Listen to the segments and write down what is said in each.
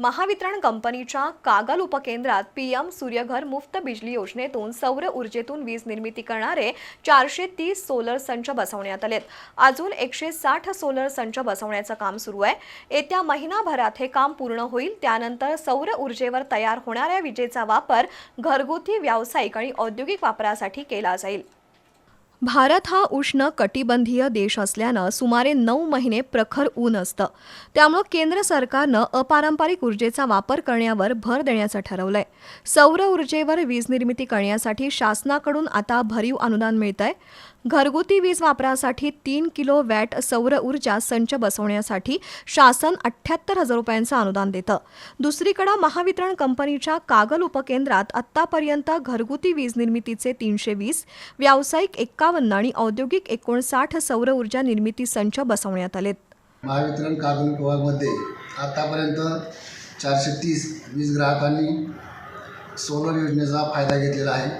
महावितरण कंपनीच्या कागल उपकेंद्रात पीएम सूर्यघर मुफ्त बिजली योजनेतून सौर ऊर्जेतून वीज निर्मिती करणारे चारशे तीस सोलर संच बसवण्यात आलेत. अजून एकशे साठ सोलर संच बसवण्याचं काम सुरू आहे. येत्या महिनाभरात हे काम पूर्ण होईल. त्यानंतर सौर ऊर्जेवर तयार होणाऱ्या विजेचा वापर घरगुती व्यावसायिक आणि औद्योगिक वापरासाठी केला जाईल. भारत हा उष्ण कटिबंधीय देश असल्यानं सुमारे नऊ महिने प्रखर ऊन असतं. त्यामुळं केंद्र सरकारनं अपारंपरिक ऊर्जेचा वापर करण्यावर भर देण्याचं ठरवलंय. सौर ऊर्जेवर वीज निर्मिती करण्यासाठी शासनाकडून आता भरीव अनुदान मिळतंय. घरगुती वीज वापरासाठी तीन किलो वॅट सौर ऊर्जा संच बसवण्यासाठी शासन अठ्ठ्याहत्तर हजार रुपयांचं अनुदान देतं. दुसरीकडे महावितरण कंपनीच्या कागल उपकेंद्रात आत्तापर्यंत घरगुती वीज निर्मितीचे तीनशे वीस व्यावसायिक एक्कावन्न आणि औद्योगिक एकोणसाठ सौर ऊर्जा निर्मिती संच बसवण्यात आलेत. महावितरण कागल विभागामध्ये आतापर्यंत चारशे तीस वीज ग्राहकांनी सोलर योजनेचा फायदा घेतलेला आहे.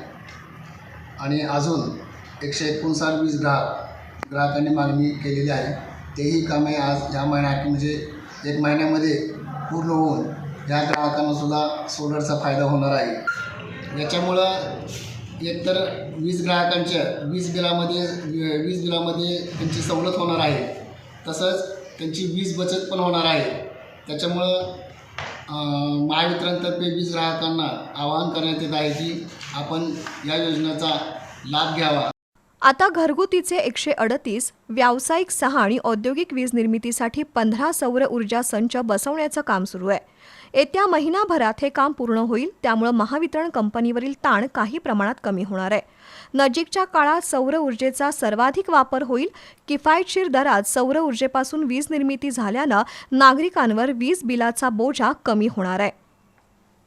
आणि अजून एकशे एकोणसाठ वीस ग्राहक ग्राहकांनी मागणी केलेली आहे. तेही कामे आज या महिन्यात म्हणजे एक महिन्यामध्ये पूर्ण होऊन या ग्राहकांनासुद्धा सोलरचा फायदा होणार आहे. याच्यामुळं एकतर वीज ग्राहकांच्या वीज बिलामध्ये वीज बिलामध्ये त्यांची सवलत होणार आहे. तसंच त्यांची वीज बचत पण होणार आहे. त्याच्यामुळं महावितरणतर्फे वीज ग्राहकांना आवाहन करण्यात येत आहे की आपण या योजनेचा लाभ घ्यावा. आता घरगुतीचे एकशे अडतीस व्यावसायिक सहा आणि औद्योगिक वीज निर्मितीसाठी पंधरा सौर ऊर्जा संच बसवण्याचं काम सुरू आहे. येत्या महिनाभरात हे काम पूर्ण होईल त्यामुळं महावितरण कंपनीवरील ताण काही प्रमाणात कमी होणार आहे. नजीकच्या काळात सौर ऊर्जेचा सर्वाधिक वापर होईल किफायतशीर दरात सौर ऊर्जेपासून वीज निर्मिती झाल्यानं नागरिकांवर वीज बिलाचा बोजा कमी होणार आहे.